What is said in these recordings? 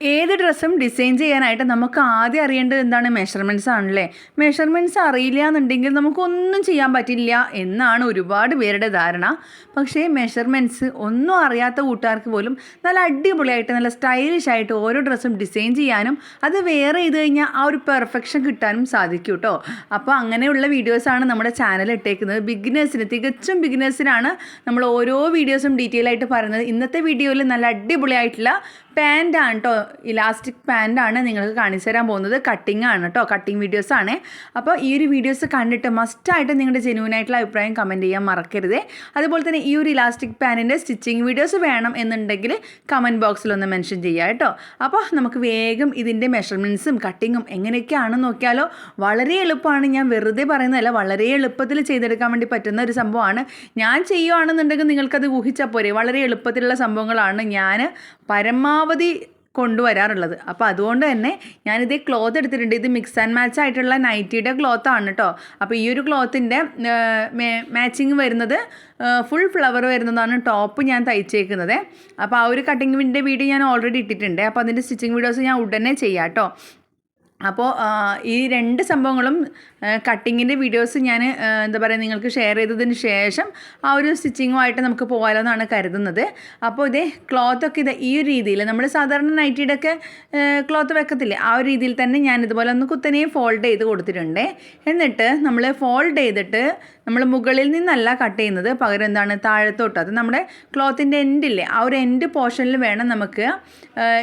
ഏത് ഡ്രസ്സും ഡിസൈൻ ചെയ്യാനായിട്ട് നമുക്ക് ആദ്യം അറിയേണ്ടത് എന്താണ്? മെഷർമെന്റ്സ് ആണല്ലേ? മെഷർമെന്റ്സ് അറിയില്ല എന്നുണ്ടെങ്കിൽ നമുക്കൊന്നും ചെയ്യാൻ പറ്റില്ല എന്നാണ് ഒരുപാട് പേരുടെ ധാരണ. പക്ഷേ മെഷർമെന്റ്സ് ഒന്നും അറിയാത്ത കൂട്ടുകാർക്ക് പോലും നല്ല അടിപൊളിയായിട്ട് നല്ല സ്റ്റൈലിഷ് ആയിട്ട് ഓരോ ഡ്രസ്സും ഡിസൈൻ ചെയ്യാനും അത് വേറെ ചെയ്ത് കഴിഞ്ഞാൽ ആ ഒരു പെർഫെക്ഷൻ കിട്ടാനും സാധിക്കും കേട്ടോ അപ്പോൾ അങ്ങനെയുള്ള വീഡിയോസാണ് നമ്മുടെ ചാനൽ ഇട്ടേക്കുന്നത്. ബിഗിനേഴ്സിന് തികച്ചും ബിഗിനേഴ്സിനാണ് നമ്മൾ ഓരോ വീഡിയോസും ഡീറ്റെയിൽ ആയിട്ട് പറയുന്നത്. ഇന്നത്തെ വീഡിയോയിൽ നല്ല അടിപൊളിയായിട്ടുള്ള പാന്റാണ് കേട്ടോ ഇലാസ്റ്റിക് പാന്റാണ് നിങ്ങൾക്ക് കാണിച്ചു തരാൻ പോകുന്നത്. കട്ടിംഗ് ആണ് കേട്ടോ കട്ടിംഗ് വീഡിയോസ് ആണ്. അപ്പോൾ ഈ ഒരു വീഡിയോസ് കണ്ടിട്ട് മസ്റ്റായിട്ട് നിങ്ങളുടെ ജെനുവൻ ആയിട്ടുള്ള അഭിപ്രായം കമന്റ് ചെയ്യാൻ മറക്കരുത്. അതുപോലെ തന്നെ ഈ ഒരു ഇലാസ്റ്റിക് പാനിന്റെ സ്റ്റിച്ചിങ് വീഡിയോസ് വേണം എന്നുണ്ടെങ്കിൽ കമന്റ് ബോക്സിൽ ഒന്ന് മെൻഷൻ ചെയ്യുക കേട്ടോ അപ്പോൾ നമുക്ക് വേഗം ഇതിന്റെ മെഷർമെന്റ്സും കട്ടിങ്ങും എങ്ങനെയൊക്കെയാണെന്ന് നോക്കിയാലോ. വളരെ എളുപ്പമാണ്. ഞാൻ വെറുതെ പറയുന്നതല്ല വളരെ എളുപ്പത്തിൽ ചെയ്തെടുക്കാൻ വേണ്ടി പറ്റുന്ന ഒരു സംഭവമാണ്. ഞാൻ ചെയ്യുകയാണെന്നുണ്ടെങ്കിൽ നിങ്ങൾക്കത് ഊഹിച്ചാൽ പോരെ. വളരെ എളുപ്പത്തിലുള്ള സംഭവങ്ങളാണ് ഞാൻ പരമാവധി കൊണ്ടുവരാറുള്ളത്. അപ്പോൾ അതുകൊണ്ട് തന്നെ ഞാനിത് ക്ലോത്ത് എടുത്തിട്ടുണ്ട്. ഇത് മിക്സ് ആൻഡ് മാച്ച് ആയിട്ടുള്ള നൈറ്റിയുടെ ക്ലോത്ത് ആണ് കേട്ടോ അപ്പോൾ ഈ ഒരു ക്ലോത്തിന്റെ മാച്ചിങ് വരുന്നത് ഫുൾ ഫ്ലവർ വരുന്നതാണ് ടോപ്പ് ഞാൻ തയ്ച്ചേക്കുന്നത്. അപ്പോൾ ആ ഒരു കട്ടിങ്ങിന്റെ വീഡിയോ ഞാൻ ഓൾറെഡി ഇട്ടിട്ടുണ്ട്. അപ്പോൾ അതിന്റെ സ്റ്റിച്ചിങ് വീഡിയോസ് ഞാൻ ഉടനെ ചെയ്യാം കേട്ടോ അപ്പോൾ ഈ രണ്ട് സംഭവങ്ങളും കട്ടിങ്ങിന്റെ വീഡിയോസ് ഞാൻ എന്താ പറയുക നിങ്ങൾക്ക് ഷെയർ ചെയ്തതിന് ശേഷം ആ ഒരു സ്റ്റിച്ചിങ്ങുമായിട്ട് നമുക്ക് പോകാമല്ലോ എന്നാണ് കരുതുന്നത്. അപ്പോൾ ഇതേ ക്ലോത്തൊക്കെ ഇത് ഈ ഒരു രീതിയിൽ നമ്മൾ സാധാരണ നൈറ്റിയുടെ ഒക്കെ ക്ലോത്ത് വെക്കത്തില്ലേ ആ ഒരു രീതിയിൽ തന്നെ ഞാൻ ഇതുപോലെ ഒന്ന് കുത്തനെ ഫോൾഡ് ചെയ്ത് കൊടുത്തിട്ടുണ്ട്. എന്നിട്ട് നമ്മൾ ഫോൾഡ് ചെയ്തിട്ട് നമ്മൾ മുകളിൽ നിന്നല്ല കട്ട് ചെയ്യുന്നത്. പകരം എന്താണ്? താഴത്തോട്ട്. അത് നമ്മുടെ ക്ലോത്തിന്റെ എൻഡില്ലേ ആ ഒരു എൻഡ് പോർഷനിൽ വേണം നമുക്ക്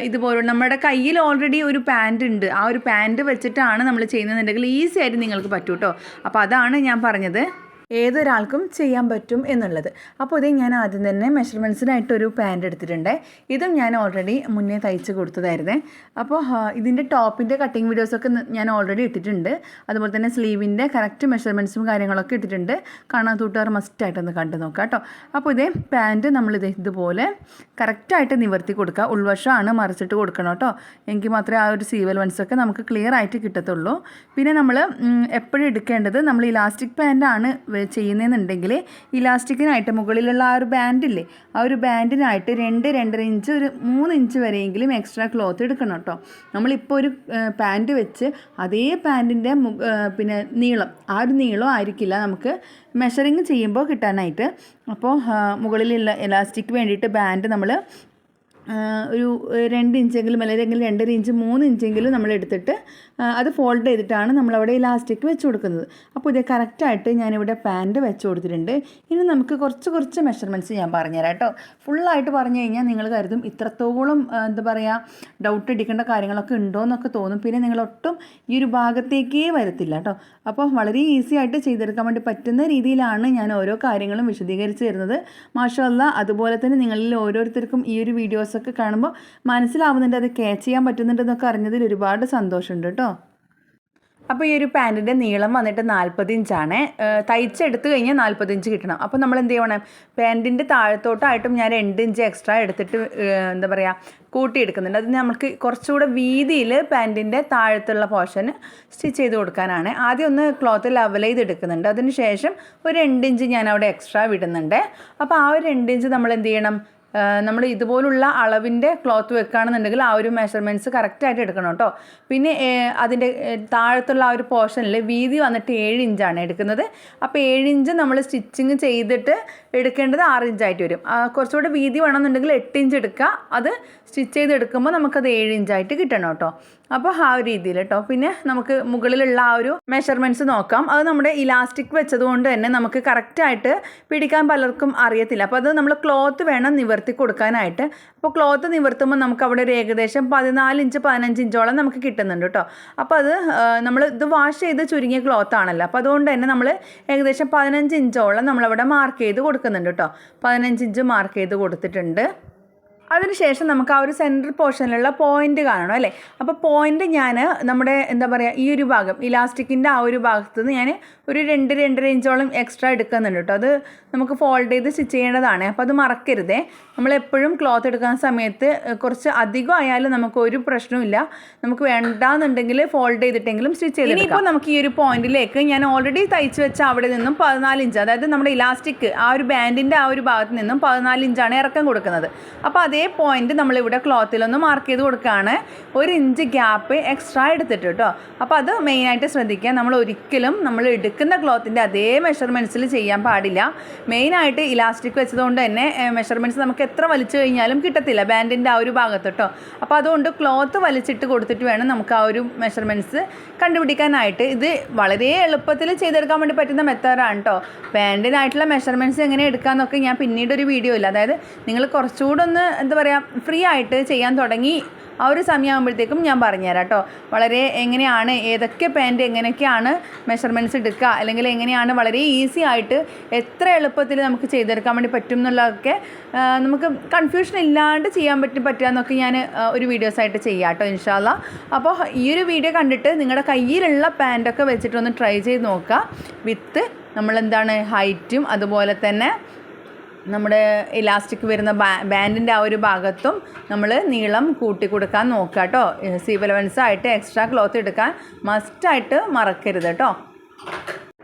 ഇതുപോലെ നമ്മുടെ കയ്യിൽ ഓൾറെഡി ഒരു പാന്റ് ഉണ്ട്. ആ ഒരു പാന്റ് വെച്ചിട്ടാണ് നമ്മൾ ചെയ്യുന്നതെന്നുണ്ടെങ്കിൽ ഈസി ആയിട്ട് നിങ്ങൾക്ക് പറ്റൂട്ടോ. അപ്പോൾ അതാണ് ഞാൻ പറഞ്ഞത്. ഏതൊരാൾക്കും ചെയ്യാൻ പറ്റും എന്നുള്ളത്. അപ്പോൾ ഇതേ ഞാൻ ആദ്യം തന്നെ മെഷർമെന്റ്സിനായിട്ടൊരു പാന്റ് എടുത്തിട്ടുണ്ട്. ഇതും ഞാൻ ഓൾറെഡി മുന്നേ തയ്ച്ച് കൊടുത്തതായിരുന്നേ. അപ്പോൾ ഇതിന്റെ ടോപ്പിന്റെ കട്ടിങ് വീഡിയോസൊക്കെ ഞാൻ ഓൾറെഡി ഇട്ടിട്ടുണ്ട്. അതുപോലെ തന്നെ സ്ലീവിന്റെ കറക്റ്റ് മെഷർമെന്റ്സും കാര്യങ്ങളൊക്കെ ഇട്ടിട്ടുണ്ട്. കാണാത്തൂട്ടുകാർ മസ്റ്റായിട്ടൊന്ന് കണ്ടു നോക്കാം കേട്ടോ. അപ്പോൾ ഇതേ പാന്റ് നമ്മളിത് ഇതുപോലെ കറക്റ്റായിട്ട് നിവർത്തി കൊടുക്കുക. ഉൾവശമാണ് മറിച്ചിട്ട് കൊടുക്കണം കേട്ടോ. എങ്കിൽ മാത്രമേ ആ ഒരു സീവൽ വൺസൊക്കെ നമുക്ക് ക്ലിയർ ആയിട്ട് കിട്ടത്തുള്ളൂ. പിന്നെ നമ്മൾ എപ്പോഴും എടുക്കേണ്ടത് നമ്മൾ ഇലാസ്റ്റിക് പാന്റാണ് ചെയ്യുന്നതെന്നുണ്ടെങ്കിൽ ഇലാസ്റ്റിക്കിനായിട്ട് മുകളിലുള്ള ആ ഒരു ബാൻഡില്ലേ ആ ഒരു ബാൻഡിനായിട്ട് രണ്ട് രണ്ടര ഇഞ്ച് ഒരു മൂന്ന് ഇഞ്ച് വരെയെങ്കിലും എക്സ്ട്രാ ക്ലോത്ത് എടുക്കണം കേട്ടോ. നമ്മളിപ്പോൾ ഒരു പാന്റ് വെച്ച് അതേ പാന്റിന്റെ പിന്നെ നീളം ആ ഒരു നീളം ആയിരിക്കില്ല നമുക്ക് മെഷറിങ് ചെയ്യുമ്പോൾ കിട്ടാനായിട്ട്. അപ്പോൾ മുകളിലുള്ള എലാസ്റ്റിക് വേണ്ടിയിട്ട് ബാൻഡ് നമ്മൾ ഒരു രണ്ട് ഇഞ്ചെങ്കിലും അല്ലെങ്കിൽ രണ്ടര ഇഞ്ച് മൂന്ന് ഇഞ്ചെങ്കിലും നമ്മൾ എടുത്തിട്ട് അത് ഫോൾഡ് ചെയ്തിട്ടാണ് നമ്മളവിടെ ഇലാസ്റ്റിക് വെച്ച് കൊടുക്കുന്നത്. അപ്പോൾ ഇത് കറക്റ്റായിട്ട് ഞാനിവിടെ പാന്റ് വെച്ച് കൊടുത്തിട്ടുണ്ട്. ഇനി നമുക്ക് കുറച്ച് കുറച്ച് മെഷർമെന്റ്സ് ഞാൻ പറഞ്ഞുതരാം കേട്ടോ. ഫുള്ളായിട്ട് പറഞ്ഞു കഴിഞ്ഞാൽ നിങ്ങൾ കരുതും ഇത്രത്തോളം എന്താ പറയുക ഡൗട്ട് അടിക്കേണ്ട കാര്യങ്ങളൊക്കെ ഉണ്ടോ എന്നൊക്കെ തോന്നും. പിന്നെ നിങ്ങൾ ഒട്ടും ഈ ഒരു ഭാഗത്തേക്കേ വരത്തില്ല കേട്ടോ. അപ്പോൾ വളരെ ഈസി ആയിട്ട് ചെയ്തെടുക്കാൻ വേണ്ടി പറ്റുന്ന രീതിയിലാണ് ഞാൻ ഓരോ കാര്യങ്ങളും വിശദീകരിച്ച് തരുന്നത്. മാഷല്ല അതുപോലെ തന്നെ നിങ്ങളിൽ ഓരോരുത്തർക്കും ഈ ഒരു വീഡിയോസ് ഒക്കെ കാണുമ്പോൾ മനസ്സിലാവുന്നുണ്ട് അത് ക്യാച്ച് ചെയ്യാൻ പറ്റുന്നുണ്ടെന്നൊക്കെ അറിഞ്ഞതിൽ ഒരുപാട് സന്തോഷമുണ്ട് കേട്ടോ. അപ്പോൾ ഈ ഒരു പാന്റിന്റെ നീളം വന്നിട്ട് നാൽപ്പത് ഇഞ്ചാണ്. തയ്ച്ചെടുത്ത് കഴിഞ്ഞാൽ നാൽപ്പത് ഇഞ്ച് കിട്ടണം. അപ്പോൾ നമ്മൾ എന്ത് ചെയ്യണം? പാന്റിന്റെ താഴത്തോട്ടായിട്ടും ഞാൻ രണ്ട് ഇഞ്ച് എക്സ്ട്രാ എടുത്തിട്ട് എന്താ പറയുക കൂട്ടിയെടുക്കുന്നുണ്ട്. അത് നമുക്ക് കുറച്ചുകൂടെ വീതിയിൽ പാന്റിന്റെ താഴത്തുള്ള പോർഷൻ സ്റ്റിച്ച് ചെയ്ത് കൊടുക്കാനാണ്. ആദ്യം ഒന്ന് ക്ലോത്ത് ലെവൽ ചെയ്ത് എടുക്കുന്നുണ്ട് അതിന് ശേഷം ഒരു രണ്ട് ഇഞ്ച് ഞാൻ അവിടെ എക്സ്ട്രാ വിടുന്നുണ്ട്. അപ്പോൾ ആ ഒരു രണ്ട് ഇഞ്ച് നമ്മൾ എന്ത് ചെയ്യണം? നമ്മൾ ഇതുപോലുള്ള അളവിന്റെ ക്ലോത്ത് വെക്കുകയാണെന്നുണ്ടെങ്കിൽ ആ ഒരു മെഷർമെന്റ്സ് കറക്റ്റായിട്ട് എടുക്കണം കേട്ടോ. പിന്നെ അതിന്റെ താഴത്തുള്ള ആ ഒരു പോർഷനിൽ വീതി വന്നിട്ട് ഏഴ് ഇഞ്ചാണ് എടുക്കുന്നത്. അപ്പോൾ ഏഴ് ഇഞ്ച് നമ്മൾ സ്റ്റിച്ചിങ് ചെയ്തിട്ട് എടുക്കേണ്ടത് ആറ് ഇഞ്ചായിട്ട് വരും. കുറച്ചുകൂടെ വീതി വേണമെന്നുണ്ടെങ്കിൽ എട്ട് ഇഞ്ച് എടുക്കുക. അത് സ്റ്റിച്ച് ചെയ്ത് എടുക്കുമ്പോൾ നമുക്കത് ഏഴ് ഇഞ്ചായിട്ട് കിട്ടണം കേട്ടോ. അപ്പോൾ ആ ഒരു രീതിയിൽ കേട്ടോ. പിന്നെ നമുക്ക് മുകളിലുള്ള ആ ഒരു മെഷർമെന്റ്സ് നോക്കാം. അത് നമ്മുടെ ഇലാസ്റ്റിക് വെച്ചതുകൊണ്ട് തന്നെ നമുക്ക് കറക്റ്റായിട്ട് പിടിക്കാൻ പലർക്കും അറിയത്തില്ല. അപ്പോൾ അത് നമ്മൾ ക്ലോത്ത് വേണം നിവർത്തി കൊടുക്കാനായിട്ട് അപ്പോൾ ക്ലോത്ത് നിവർത്തുമ്പോൾ നമുക്ക് അവിടെ ഒരു ഏകദേശം പതിനാല് ഇഞ്ച് പതിനഞ്ച് ഇഞ്ചോളം നമുക്ക് കിട്ടുന്നുണ്ട് കേട്ടോ. അപ്പോൾ അത് നമ്മൾ ഇത് വാഷ് ചെയ്ത് ചുരുങ്ങിയ ക്ലോത്ത് ആണല്ലോ. അപ്പോൾ അതുകൊണ്ട് തന്നെ നമ്മൾ ഏകദേശം പതിനഞ്ച് ഇഞ്ചോളം നമ്മളവിടെ മാർക്ക് ചെയ്ത് കൊടുക്കുന്നുണ്ട് കേട്ടോ. പതിനഞ്ച് ഇഞ്ച് മാർക്ക് ചെയ്ത് കൊടുത്തിട്ടുണ്ട്. അതിനുശേഷം നമുക്ക് ആ ഒരു സെൻട്രൽ പോർഷനിലുള്ള പോയിന്റ് കാണണം അല്ലേ? അപ്പോൾ പോയിന്റ് ഞാൻ നമ്മുടെ എന്താ പറയുക ഈ ഒരു ഭാഗം ഇലാസ്റ്റിക്കിന്റെ ആ ഒരു ഭാഗത്ത് നിന്ന് ഞാൻ ഒരു രണ്ട് രണ്ടര ഇഞ്ചോളം എക്സ്ട്രാ എടുക്കുന്നുണ്ട് കേട്ടോ അത് നമുക്ക് ഫോൾഡ് ചെയ്ത് സ്റ്റിച്ച് ചെയ്യേണ്ടതാണ്. അപ്പോൾ അത് മറക്കരുതേ. നമ്മൾ എപ്പോഴും ക്ലോത്ത് എടുക്കുന്ന സമയത്ത് കുറച്ച് അധികം ആയാലും നമുക്ക് ഒരു പ്രശ്നമില്ല നമുക്ക് വേണ്ടാന്നുണ്ടെങ്കിൽ ഫോൾഡ് ചെയ്തിട്ടെങ്കിലും സ്റ്റിച്ച് ചെയ്ത് ഇനിയിപ്പോൾ നമുക്ക് ഈ ഒരു പോയിന്റിലേക്ക് ഞാൻ ഓൾറെഡി തയ്ച്ച് വെച്ച അവിടെ നിന്നും പതിനാല് ഇഞ്ച് അതായത് നമ്മുടെ ഇലാസ്റ്റിക് ആ ഒരു ബാൻഡിന്റെ ആ ഒരു ഭാഗത്ത് നിന്നും പതിനാല് ഇഞ്ചാണ് ഇറക്കം കൊടുക്കുന്നത്. അപ്പോൾ അതേ പോയിന്റ് നമ്മളിവിടെ ക്ലോത്തിലൊന്ന് മാർക്ക് ചെയ്ത് കൊടുക്കുകയാണ്. ഒരു ഇഞ്ച് ഗ്യാപ്പ് എക്സ്ട്രാ എടുത്തിട്ട് കേട്ടോ അപ്പോൾ അത് മെയിനായിട്ട് ശ്രദ്ധിക്കുക. നമ്മൾ ഒരിക്കലും നമ്മൾ എടുക്കുന്ന ക്ലോത്തിന്റെ അതേ മെഷർമെന്റ്സിൽ ചെയ്യാൻ പാടില്ല. മെയിനായിട്ട് ഇലാസ്റ്റിക് വെച്ചതുകൊണ്ട് തന്നെ മെഷർമെന്റ്സ് നമുക്ക് എത്ര വലിച്ചു കഴിഞ്ഞാലും കിട്ടത്തില്ല ബാൻഡിന്റെ ആ ഒരു ഭാഗത്ത് കേട്ടോ അപ്പോൾ അതുകൊണ്ട് ക്ലോത്ത് വലിച്ചിട്ട് കൊടുത്തിട്ട് വേണം നമുക്ക് ആ ഒരു മെഷർമെന്റ്സ് കണ്ടുപിടിക്കാനായിട്ട്. ഇത് വളരെ എളുപ്പത്തിൽ ചെയ്തെടുക്കാൻ വേണ്ടി പറ്റുന്ന മെത്തേഡാണ് കേട്ടോ ബാൻഡിനായിട്ടുള്ള മെഷർമെന്റ്സ് എങ്ങനെ എടുക്കാമെന്നൊക്കെ ഞാൻ പിന്നീട് ഒരു വീഡിയോ ഇല്ല അതായത് നിങ്ങൾ കുറച്ചുകൂടെ ഒന്ന് എന്താ പറയുക ഫ്രീ ആയിട്ട് ചെയ്യാൻ തുടങ്ങി. ആ ഒരു സമയമാകുമ്പോഴത്തേക്കും ഞാൻ പറഞ്ഞുതരാം കേട്ടോ. വളരെ എങ്ങനെയാണ് ഏതൊക്കെ പാന്റ് എങ്ങനെയൊക്കെയാണ് മെഷർമെന്റ്സ് എടുക്കുക അല്ലെങ്കിൽ എങ്ങനെയാണ് വളരെ ഈസി ആയിട്ട് എത്ര എളുപ്പത്തിൽ നമുക്ക് ചെയ്തെടുക്കാൻ വേണ്ടി പറ്റും എന്നുള്ളതൊക്കെ നമുക്ക് കൺഫ്യൂഷൻ ഇല്ലാണ്ട് ചെയ്യാൻ പറ്റും പറ്റുക എന്നൊക്കെ ഞാൻ ഒരു വീഡിയോസായിട്ട് ചെയ്യാം കേട്ടോ ഇൻഷാല്ല അപ്പോൾ ഈ ഒരു വീഡിയോ കണ്ടിട്ട് നിങ്ങളുടെ കയ്യിലുള്ള പാന്റൊക്കെ വെച്ചിട്ടൊന്ന് ട്രൈ ചെയ്ത് നോക്കുക. വിത്ത് നമ്മളെന്താണ് ഹൈറ്റും അതുപോലെ തന്നെ നമ്മുടെ ഇലാസ്റ്റിക് വരുന്ന ബാൻഡിന്റെ ആ ഒരു ഭാഗത്തും നമ്മൾ നീളം കൂട്ടി കൊടുക്കാൻ നോക്കുക കേട്ടോ സീവലവൻസ് ആയിട്ട് എക്സ്ട്രാ ക്ലോത്ത് എടുക്കാൻ മസ്റ്റായിട്ട് മറക്കരുത് കേട്ടോ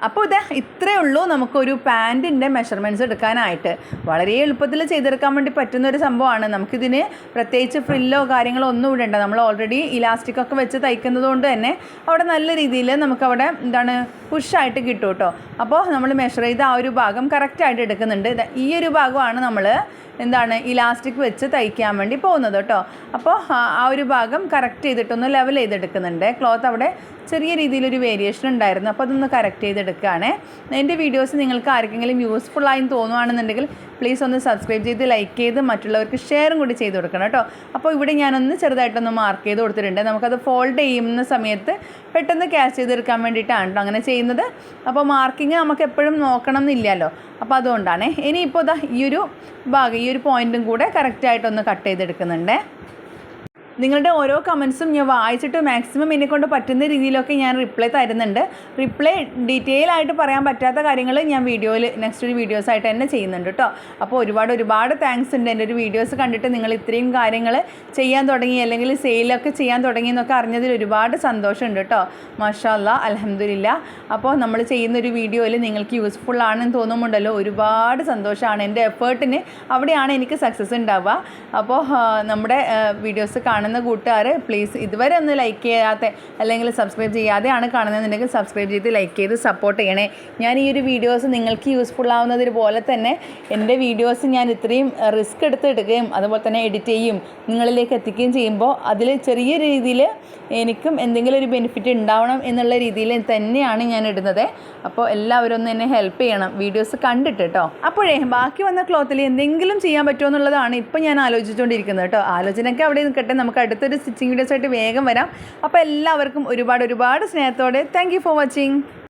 അപ്പോൾ ഇത് ഇത്രയേ ഉള്ളൂ നമുക്കൊരു പാന്റിന്റെ മെഷർമെന്റ്സ് എടുക്കാനായിട്ട്. വളരെ എളുപ്പത്തിൽ ചെയ്തെടുക്കാൻ വേണ്ടി പറ്റുന്ന ഒരു സംഭവമാണ്. നമുക്കിതിന് പ്രത്യേകിച്ച് ഫ്രില്ലോ കാര്യങ്ങളോ ഒന്നും ഇടേണ്ട. നമ്മൾ ഓൾറെഡി ഇലാസ്റ്റിക് ഒക്കെ വെച്ച് തയ്ക്കുന്നത് കൊണ്ട് തന്നെ അവിടെ നല്ല രീതിയിൽ നമുക്കവിടെ എന്താണ് പുഷായിട്ട് കിട്ടും കേട്ടോ അപ്പോൾ നമ്മൾ മെഷർ ചെയ്ത് ആ ഒരു ഭാഗം കറക്റ്റായിട്ട് എടുക്കുന്നുണ്ട്. ഈ ഒരു ഭാഗമാണ് നമ്മൾ എന്താണ് ഇലാസ്റ്റിക് വെച്ച് തയ്ക്കാൻ വേണ്ടി പോകുന്നത് കേട്ടോ അപ്പോൾ ആ ഒരു ഭാഗം കറക്റ്റ് ചെയ്തിട്ടൊന്ന് ലെവൽ ചെയ്തെടുക്കുന്നുണ്ട്. ക്ലോത്ത് അവിടെ ചെറിയ രീതിയിലൊരു വേരിയേഷൻ ഉണ്ടായിരുന്നു. അപ്പോൾ അതൊന്ന് കറക്റ്റ് ചെയ്തെടുക്കുകയാണ്. എന്റെ വീഡിയോസ് നിങ്ങൾക്ക് ആർക്കെങ്കിലും യൂസ്ഫുൾ ആയി തോന്നുകയാണെന്നുണ്ടെങ്കിൽ പ്ലീസ് ഒന്ന് സബ്സ്ക്രൈബ് ചെയ്ത് ലൈക്ക് ചെയ്ത് മറ്റുള്ളവർക്ക് ഷെയറും കൂടി ചെയ്ത് കൊടുക്കണം കേട്ടോ. അപ്പോൾ ഇവിടെ ഞാനൊന്ന് ചെറുതായിട്ടൊന്ന് മാർക്ക് ചെയ്ത് കൊടുത്തിട്ടുണ്ട്. നമുക്കത് ഫോൾഡ് ചെയ്യുന്ന സമയത്ത് പെട്ടെന്ന് ക്യാച്ച് ചെയ്തെടുക്കാൻ വേണ്ടിയിട്ടാണ് കേട്ടോ അങ്ങനെ ചെയ്യുന്നത്. അപ്പോൾ മാർക്കിങ് നമുക്ക് എപ്പോഴും നോക്കണം എന്നില്ലല്ലോ. അപ്പോൾ അതുകൊണ്ടാണ്. ഇനിയിപ്പോൾ ഇതാ ഈ ഒരു ഭാഗം ഈ ഒരു പോയിന്റും കൂടെ കറക്റ്റായിട്ടൊന്ന് കട്ട് ചെയ്തെടുക്കുന്നുണ്ട്. നിങ്ങളുടെ ഓരോ കമൻസും ഞാൻ വായിച്ചിട്ട് മാക്സിമം എന്നെ കൊണ്ട് പറ്റുന്ന രീതിയിലൊക്കെ ഞാൻ റിപ്ലൈ തരുന്നുണ്ട്. റിപ്ലൈ ഡീറ്റെയിൽ ആയിട്ട് പറയാൻ പറ്റാത്ത കാര്യങ്ങൾ ഞാൻ വീഡിയോയിൽ നെക്സ്റ്റ് ഒരു വീഡിയോസ് ആയിട്ട് തന്നെ ചെയ്യുന്നുണ്ട് കേട്ടോ അപ്പോൾ ഒരുപാട് ഒരുപാട് താങ്ക്സ് ഉണ്ട്. എന്റെ ഒരു വീഡിയോസ് കണ്ടിട്ട് നിങ്ങൾ ഇത്രയും കാര്യങ്ങൾ ചെയ്യാൻ തുടങ്ങി അല്ലെങ്കിൽ സെയിലൊക്കെ ചെയ്യാൻ തുടങ്ങി എന്നൊക്കെ അറിഞ്ഞതിൽ ഒരുപാട് സന്തോഷമുണ്ട് കേട്ടോ മാഷാല്ല അലഹമില്ല അപ്പോൾ നമ്മൾ ചെയ്യുന്ന ഒരു വീഡിയോയിൽ നിങ്ങൾക്ക് യൂസ്ഫുൾ ആണെന്ന് തോന്നുന്നുണ്ടല്ലോ. ഒരുപാട് സന്തോഷമാണ്. എന്റെ എഫേർട്ടിന് അവിടെയാണ് എനിക്ക് സക്സസ് ഉണ്ടാവുക. അപ്പോൾ നമ്മുടെ വീഡിയോസ് കാണുന്ന കൂട്ടുകാർ പ്ലീസ് ഇതുവരെ ഒന്ന് ലൈക്ക് ചെയ്യാത്ത അല്ലെങ്കിൽ സബ്സ്ക്രൈബ് ചെയ്യാതെയാണ് കാണുന്നതെന്നുണ്ടെങ്കിൽ സബ്സ്ക്രൈബ് ചെയ്ത് ലൈക്ക് ചെയ്ത് സപ്പോർട്ട് ചെയ്യണേ. ഞാൻ ഈ ഒരു വീഡിയോസ് നിങ്ങൾക്ക് യൂസ്ഫുൾ ആവുന്നതിന് പോലെ തന്നെ എന്റെ വീഡിയോസ് ഞാൻ ഇത്രയും റിസ്ക് എടുത്ത് എടുക്കുകയും അതുപോലെ തന്നെ എഡിറ്റ് ചെയ്യും നിങ്ങളിലേക്ക് എത്തിക്കുകയും ചെയ്യുമ്പോൾ അതിൽ ചെറിയ രീതിയിൽ എനിക്കും എന്തെങ്കിലും ഒരു ബെനിഫിറ്റ് ഉണ്ടാവണം എന്നുള്ള രീതിയിൽ തന്നെയാണ് ഞാൻ ഇടുന്നത്. അപ്പോൾ എല്ലാവരും ഒന്ന് എന്നെ ഹെൽപ്പ് ചെയ്യണം. വീഡിയോസ് കണ്ടിട്ട് കേട്ടോ അപ്പോഴേ ബാക്കി വന്ന ക്ലോത്തിൽ എന്തെങ്കിലും ചെയ്യാൻ പറ്റുമോ എന്നുള്ളതാണ് ഇപ്പം ഞാൻ ആലോചിച്ചുകൊണ്ടിരിക്കുന്നത് കേട്ടോ ആലോചനയ്ക്ക് അവിടെ നിൽക്കട്ടെ നമുക്ക് അടുത്തൊരു സ്റ്റിച്ചിങ് വീഡിയോസായിട്ട് വേഗം വരാം. അപ്പോൾ എല്ലാവർക്കും ഒരുപാട് ഒരുപാട് സ്നേഹത്തോടെ താങ്ക് ഫോർ വാച്ചിങ്